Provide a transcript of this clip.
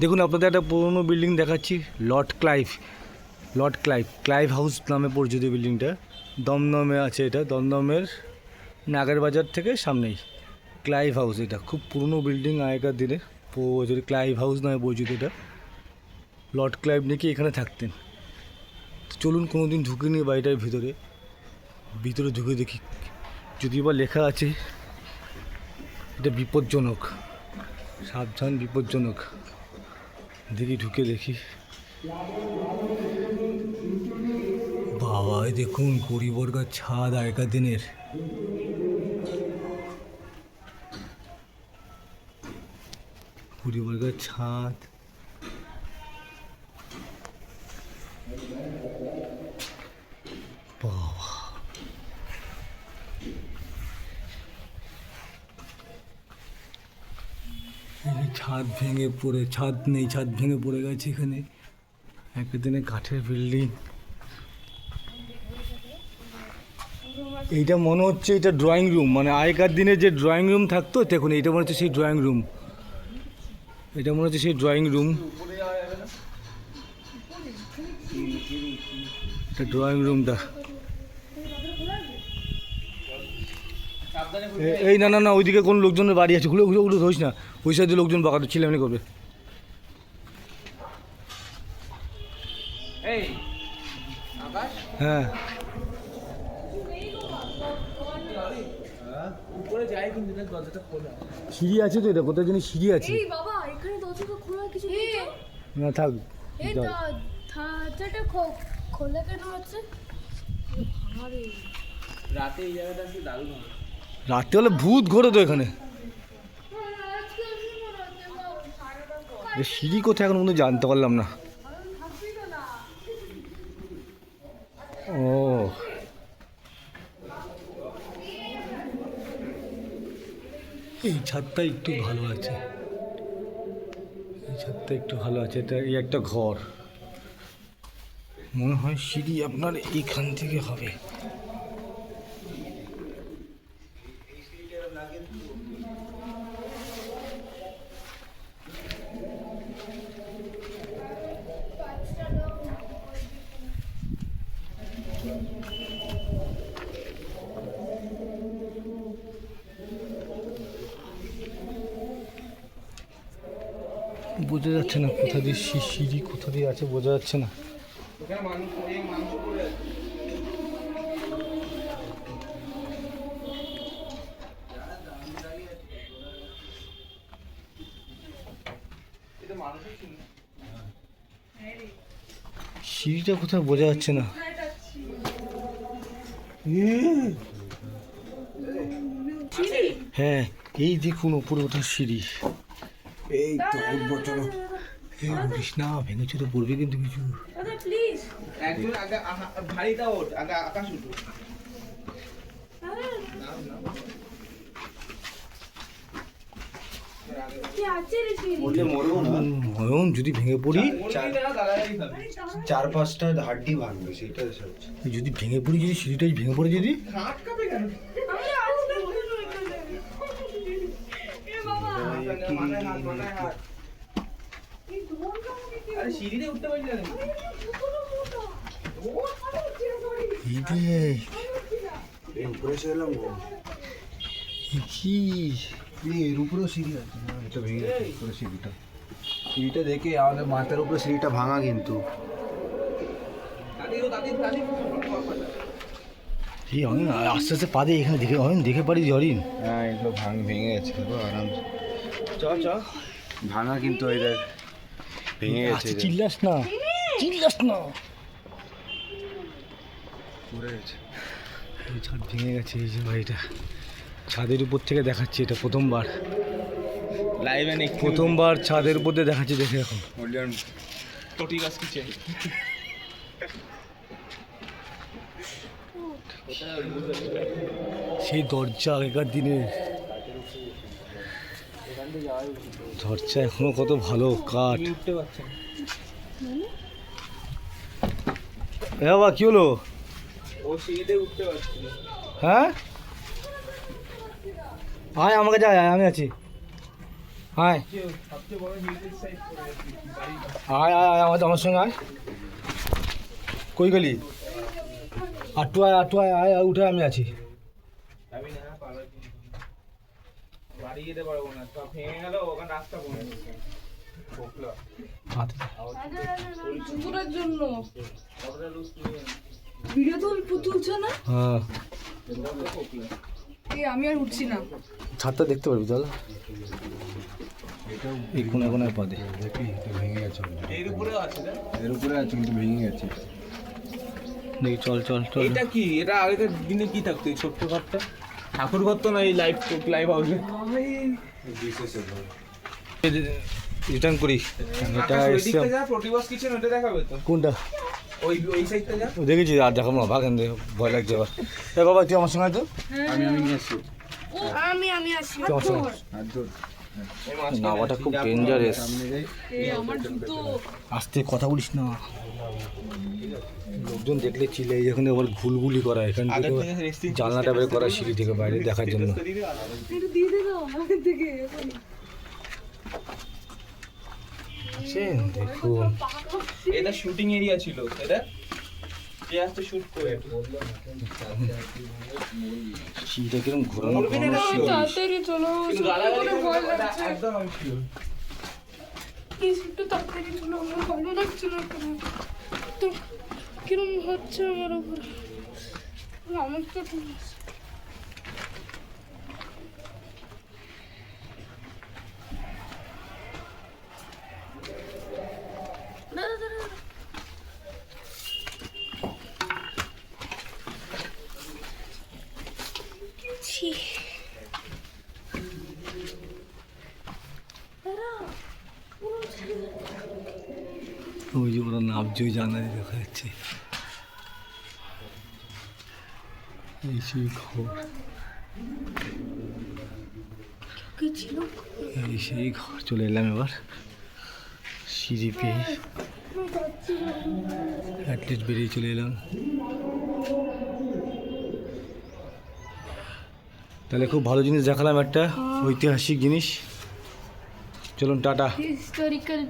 দেখুন, আপনাদের একটা পুরনো বিল্ডিং দেখাচ্ছি Lord Clive Lord Clive Clive House নামে পরিচিত বিল্ডিংটা দমদমে আছে এটা, দমদমের নাগের বাজার থেকে সামনেই। ক্লাইভ হাউস এটা, খুব পুরনো বিল্ডিং আগেকার দিনে প্রচুর ক্লাইভ হাউস নামে পরিচিত এটা। লর্ড ক্লাইভ নাকি এখানে থাকতেন। চলুন কোনো দিন ঢুকিনি বাড়িটার ভিতরে। ভিতরে ঢুকে দেখি যদিও বা লেখা আছে, এটা বিপজ্জনক, সাবধান বিপজ্জনক। দেখি ঢুকে দেখি। বাবাই দেখুন গরিবর্গার ছাদ আগেকার দিনের। পরিবর্গার ছাদ। ছাদ ভেঙে পড়ে, ছাদ নেই, ছাদ ভেঙে পড়ে গেছে এখানে। একদিনে কাঠের বিল্ডিং এইটা মনে হচ্ছে এটা ড্রয়িং রুম মানে আগেকার দিনে যে ড্রয়িং রুম থাকতো, দেখুন এইটা মনে হচ্ছে সেই ড্রয়িং রুম এটা মনে হচ্ছে সেই ড্রয়িং রুম এটা ড্রয়িং রুমটা এ- এই না না না ওইদিকে কোন লোকজনের বাড়ি আছে। ওগুলো ওগুলো ওগুলো ধরিস না। ওই সাইডে লোকজন বাগাতে ছিলামনি করবে। হ্যাঁ। সিঁড়ি আছে তো এটা কোথায় জানি সিঁড়ি আছে? এই বাবা এখানে দরজাটা খোলা কিছু নেই তো? না থাক খোলা কেন হচ্ছে? রাতে এই জায়গাটা দারুণ হবে। রাত্রে হলে ভূত ঘোরে তো এখানে। সিঁড়ি কোথায় এখন পর্যন্ত জানতে পারলাম না। ও। এই ছাদটা একটু ভালো আছে। এই ছাদটা একটু ভালো আছে, এটা এই একটা ঘর। মনে হয় সিঁড়ি আপনার এইখান থেকে হবে। বোঝা যাচ্ছে না কোথা দিয়ে সিঁড়ি কোথা দিয়ে আছে বোঝা যাচ্ছে না সিঁড়িটা কোথায় বোঝা যাচ্ছে না এ! হ্যাঁ এই দেখুন উপরে ওঠার সিঁড়ি এই তো উঠবো চলো উঠিস না ভেঙে চুরে পড়বে কিন্তু কিছু। দাদা প্লিজ একজন আগে আহা- ভারীটা ওঠ আগে আকাশ যদি ভেঙে পড়ি চার পাঁচটা হাড্ডি ভাঙবে সেটা যদি ভেঙে পড়ি যদি সিঁড়িটাই ভেঙে পড়ে যদি? এই এর উপরেও সিঁড়ি আছে এটা ভেঙে গেছে। উপরে সিঁড়িটা সিঁড়িটা দেখে আমাদের মাথার উপরে সিঁড়িটা ভাঙা কিন্তু। এই আস্তে আস্তে পা দিয়ে এখানে দেখে অয়ন দেখে পারি জরিন হ্যাঁ এগুলো ভাঙ ভেঙে গেছে দেখো আরাম চ চ ভাঙা কিন্তু এই দেখ ভেঙে গেছে আচ্ছা দেখ। চিল্লাস না। চিল্লাস না। পড়ে গেছে। ছাদ ভেঙে গেছে এই যে বাড়িটা। ছাদের উপর থেকে দেখাচ্ছি এটা প্রথমবার। লাইভে নেই প্রথমবার ছাদের উপর দিয়ে দেখাচ্ছি দেখে এখন বললাম গাছ কি চাই? সেই দরজা আগেকার দিনের। দরজা এখনও কত ভালো কাঠ। বাবা কি হলো? হ্যাঁ? আয় আয় আয়, আমি আছি। আয়। আয় আয় আয় আমার আমার সঙ্গে আয়। কই গেলি? আটটু আয় আটটু আয় আয় আয়, উঠে আমি আছি যাবি না পারবে বাড়ি যেতে পারব না সব ভেঙে গেল ওখানে রাস্তা বনে গেছে। পোকলা হাত জুতোটার জন্য। কতটা লুজ তুলে ভিডিও তুলছো না? হ্যাঁ। আমি আর উঠছি না। ছাদটা দেখতে পারবি তাহলে এই কোনে কোনে পদে। দেখি ভেঙে গেছে এর উপরেও আছে এর উপরে আছে কিন্তু ভেঙে গেছে। দেখি চল চল চল। এটা কি? এটা আগেকার দিনে কি থাকতো এই ছোট্ট ঘরটা? ঠাকুর ঘর তো না এই লাইভ লাইভ হাউসে রিটার্ন করি। এটা কোনটা? ওই ওই সাইডটা যা। দেখেছি আর দেখাবো না ভাগ ভয় লাগছে আবার। এ বাবা তুই আমার সঙ্গে তো। আমি আমি নিয়ে এসছি আমি আমি আসি নাওয়াটা খুব ডেঞ্জারাস আস্তে কথা বলিস না। লোকজন দেখলে চিলে এখানে আবার ঘুলগুলি করা এখান আগে থেকে জানলাটা বের করা সিঁড়ি থেকে বাইরে দেখার জন্য। দেখুন। এটা শুটিং এরিয়া ছিল এটা? ঘোরানো। তাড়াতাড়ি চলো একদম আমি। প্লিজ একটু তাড়াতাড়ি চলো আমার ভালো লাগছে না তো কিরম হচ্ছে আমার উপর আমার তো ঠিক আছে। ওই যে ওরা ওই জানলা দেখা যাচ্ছে। এই সেই ঘর। এই সেই ঘর। চলে এলাম এবার। সিঁড়ি পেয়ে। অ্যাটলিস্ট বেরিয়ে চলে এলাম। তাহলে খুব ভালো জিনিস দেখালাম একটা ঐতিহাসিক জিনিস। চলুন টাটা। হিস্টোরিক্যাল